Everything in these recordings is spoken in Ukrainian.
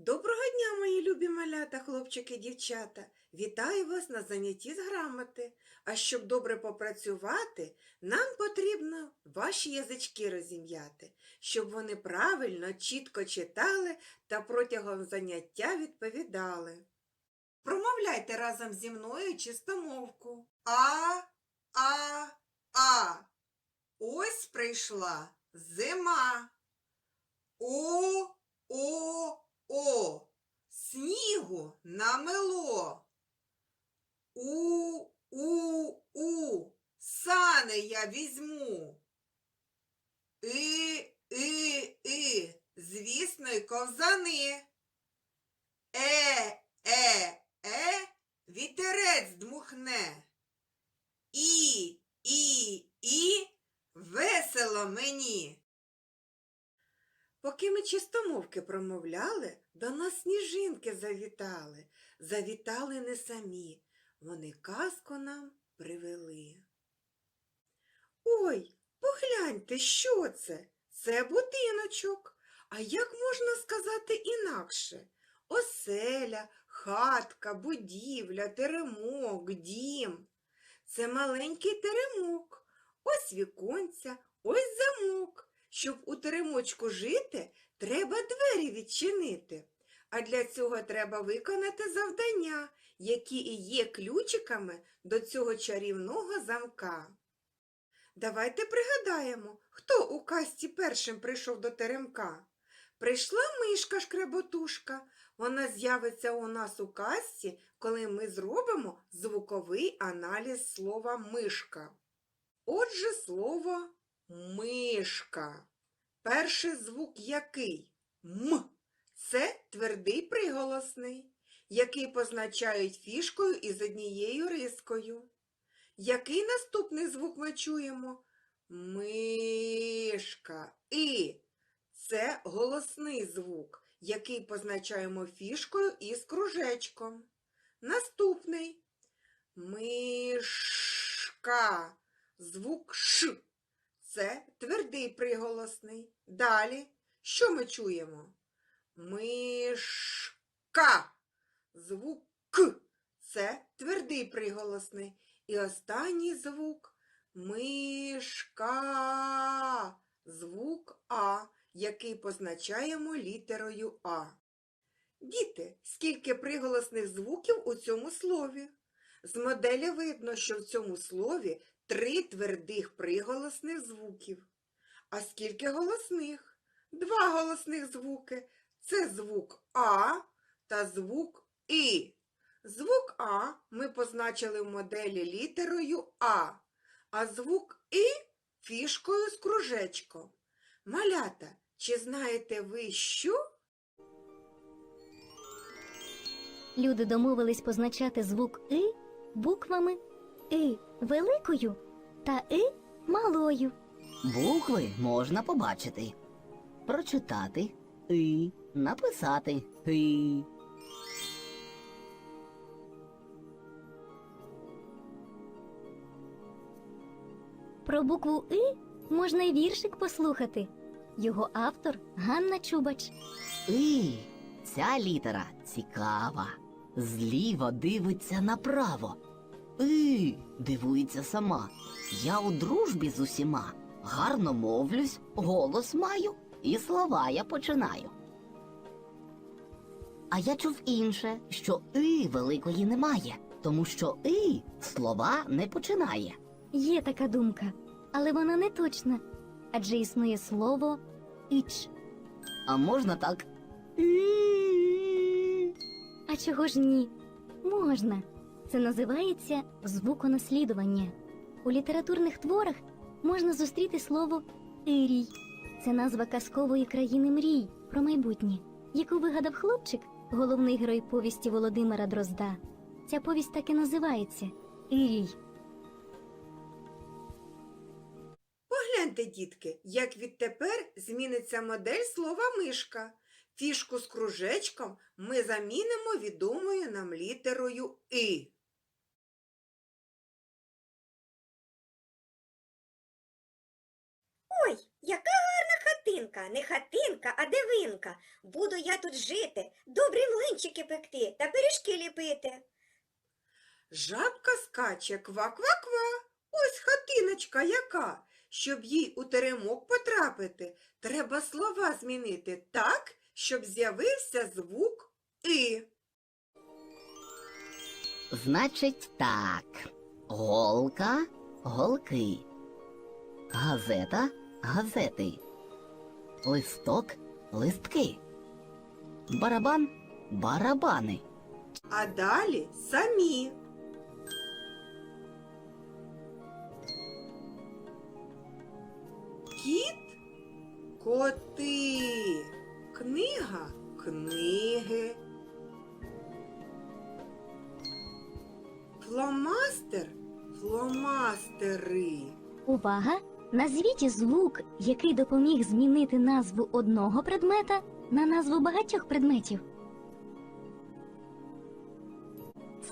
Доброго дня, мої любі малята, хлопчики, дівчата. Вітаю вас на занятті з грамоти. А щоб добре попрацювати, нам потрібно ваші язички розім'яти, щоб вони правильно, чітко читали та протягом заняття відповідали. Промовляйте разом зі мною чистомовку. А, а, а. Ось прийшла зима. О, о, о, снігу намело. У, у, у, сани я візьму. І, і, і, звісно, й ковзани. Е, е, е, вітерець дмухне. І, і, і, весело мені. Поки ми чистомовки промовляли, до нас сніжинки завітали. Завітали не самі, вони казку нам привели. Ой, погляньте, що це? Це будиночок. А як можна сказати інакше? Оселя, хатка, будівля, теремок, дім. Це маленький теремок. Ось віконця, ось замок. Щоб у теремочку жити, треба двері відчинити. А для цього треба виконати завдання, які і є ключиками до цього чарівного замка. Давайте пригадаємо, хто у казці першим прийшов до теремка. Прийшла мишка шкреботушка. Вона з'явиться у нас у казці, коли ми зробимо звуковий аналіз слова мишка. Отже, слово мишка. Перший звук який? М. Це твердий приголосний, який позначають фішкою із однією рискою. Який наступний звук ми чуємо? Мишка. І. Це голосний звук, який позначаємо фішкою із кружечком. Наступний. Мишка. Звук Ш. Це твердий приголосний. Далі. Що ми чуємо? Мишка. Звук К. Це твердий приголосний. І останній звук мишка. Звук А, який позначаємо літерою А. Діти, скільки приголосних звуків у цьому слові? З моделі видно, що в цьому слові три твердих приголосних звуків. А скільки голосних? Два голосних звуки. Це звук А та звук І. Звук А ми позначили в моделі літерою А, а звук І фішкою з кружечком. Малята, чи знаєте ви що? Люди домовились позначати звук И буквами И великою та И малою. Букви можна побачити, прочитати і написати і. Про букву И можна й віршик послухати. Його автор Ганна Чубач. І ця літера цікава. Зліва дивиться направо. І дивується сама. Я у дружбі з усіма. Гарно мовлюсь, голос маю, і слова я починаю. А я чув інше, що і великої немає, тому що і слова не починає. Є така думка, але вона не точна, адже існує слово Іч. А можна так? А чого ж ні? Можна. Це називається звуконаслідування. У літературних творах можна зустріти слово Ірій. Це назва казкової країни мрій про майбутнє, яку вигадав хлопчик, головний герой повісті Володимира Дрозда. Ця повість так і називається Ірій. Погляньте, дітки, як відтепер зміниться модель слова мишка. Фішку з кружечком ми замінимо відомою нам літерою И. хатинка, не хатинка, а дивинка. Буду я тут жити, добрі млинчики пекти та пиріжки ліпити. Жабка скаче ква-ква-ква. Ось хатиночка яка. Щоб їй у теремок потрапити, треба слова змінити так, щоб з'явився звук И. Значить так. Голка голки. Газета газети. Листок листки. Барабан барабани. А далі самі. Кіт коти. Книга книги. Фломастер фломастери. Увага! Назвіть звук, який допоміг змінити назву одного предмета на назву багатьох предметів.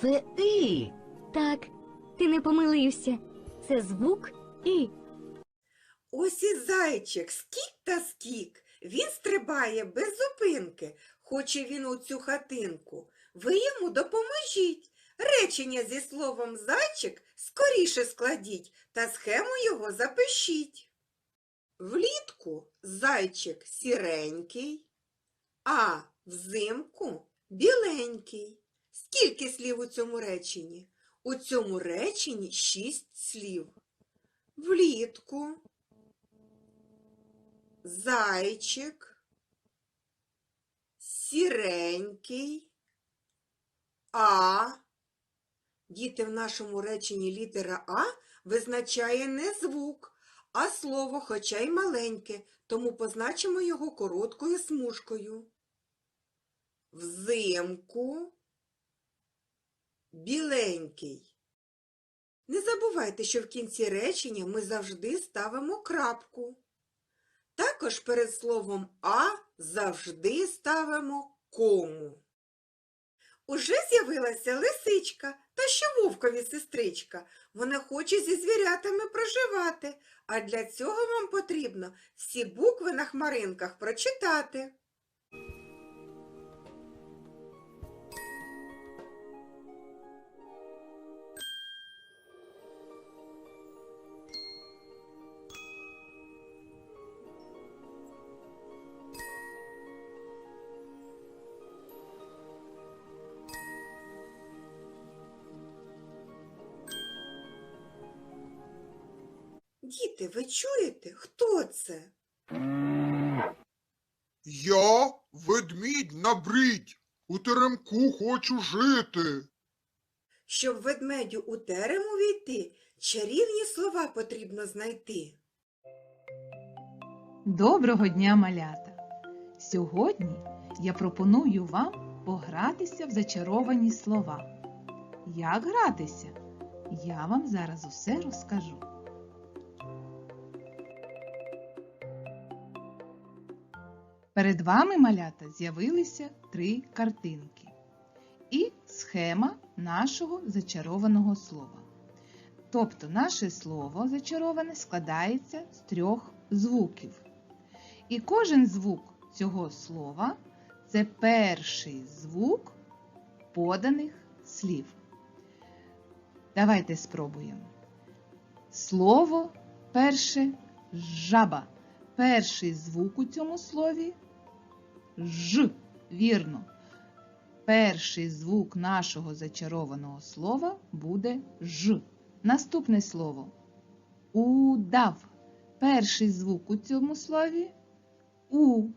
Це і. Так, ти не помилився. Це звук І. Ось і зайчик скік та скік. Він стрибає без зупинки. Хоче він у цю хатинку. Ви йому допоможіть. Речення зі словом зайчик скоріше складіть та схему його запишіть. Влітку зайчик сіренький, а взимку біленький. Скільки слів у цьому реченні? У цьому реченні шість слів. Влітку зайчик, сіренький, а. Діти в нашому реченні літера А визначає не звук, а слово, хоча й маленьке, тому позначимо його короткою смужкою. Взимку біленький. Не забувайте, що в кінці речення ми завжди ставимо крапку. Також перед словом А завжди ставимо кому. Уже з'явилася лисичка та ще вовкові сестричка. Вона хоче зі звірятами проживати, а для цього вам потрібно всі букви на хмаринках прочитати. Діти, ви чуєте, хто це? Я ведмідь на брідь, у теремку хочу жити. Щоб ведмедю у терем увійти, чарівні слова потрібно знайти. Доброго дня, малята! Сьогодні я пропоную вам погратися в зачаровані слова. Як гратися? Я вам зараз усе розкажу. Перед вами, малята, з'явилися три картинки і схема нашого зачарованого слова. Тобто наше слово зачароване складається з трьох звуків. І кожен звук цього слова це перший звук поданих слів. Давайте спробуємо. Слово перше жаба. Перший звук у цьому слові ж. Вірно. Перший звук нашого зачарованого слова буде ж. Наступне слово удав. Перший звук у цьому слові у.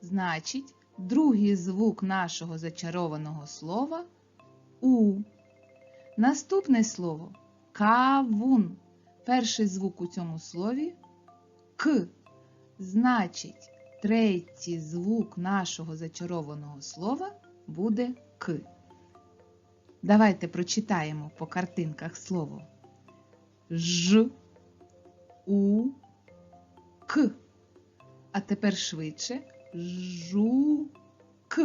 Значить, другий звук нашого зачарованого слова у. Наступне слово кавун. Перший звук у цьому слові к. Значить, третій звук нашого зачарованого слова буде к. Давайте прочитаємо по картинках слово ж, у, к. А тепер швидше жук.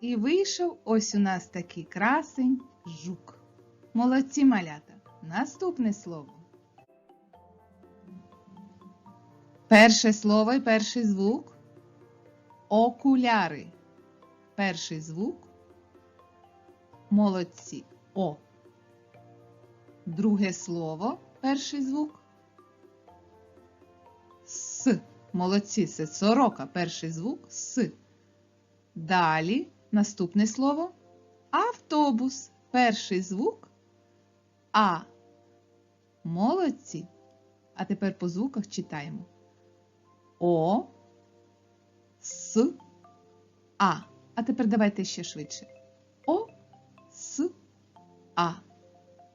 І вийшов ось у нас такий красень жук. Молодці малята! Наступне слово. Перше слово і перший звук. Окуляри. Перший звук. Молодці. О. Друге слово. Перший звук. С. Молодці. Це сорока. Перший звук. С. Далі. Наступне слово. Автобус. Перший звук. А. Молодці. А тепер по звуках читаємо. О. С. А. А тепер давайте ще швидше. О. С. А.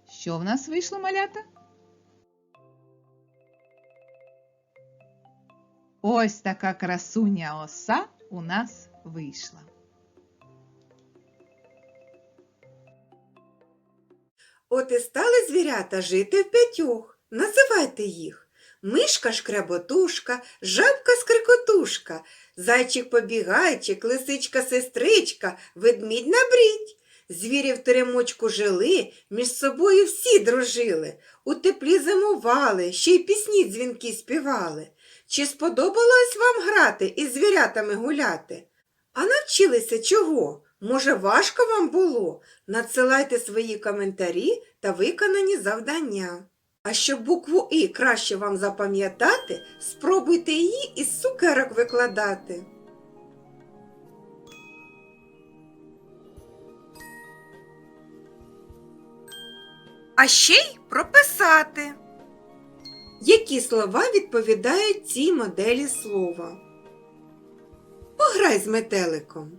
Що в нас вийшло, малята? Ось така красуня оса у нас вийшла. От і стали звірята жити в п'ятьох. Називайте їх. Мишка шкреботушка, жабка скрикотушка, зайчик побігайчик, лисичка сестричка, ведмідь набрідь. Звірі в теремочку жили, між собою всі дружили, у теплі зимували, ще й пісні дзвінки співали. Чи сподобалось вам грати і звірятами гуляти? А навчилися чого? Може, важко вам було? Надсилайте свої коментарі та виконані завдання. А щоб букву І краще вам запам'ятати, спробуйте її із цукерок викладати. А ще й прописати. Які слова відповідають цій моделі слова? Пограй з метеликом.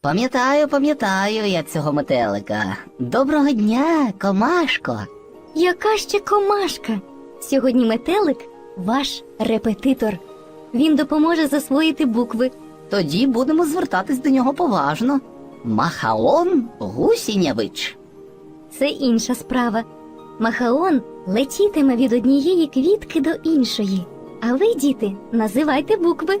Пам'ятаю, пам'ятаю я цього метелика. Доброго дня, комашко. Яка ще комашка? Сьогодні метелик ваш репетитор. Він допоможе засвоїти букви. Тоді будемо звертатись до нього поважно. Махаон Гусінявич. Це інша справа. Махаон летітиме від однієї квітки до іншої. А ви, діти, називайте букви.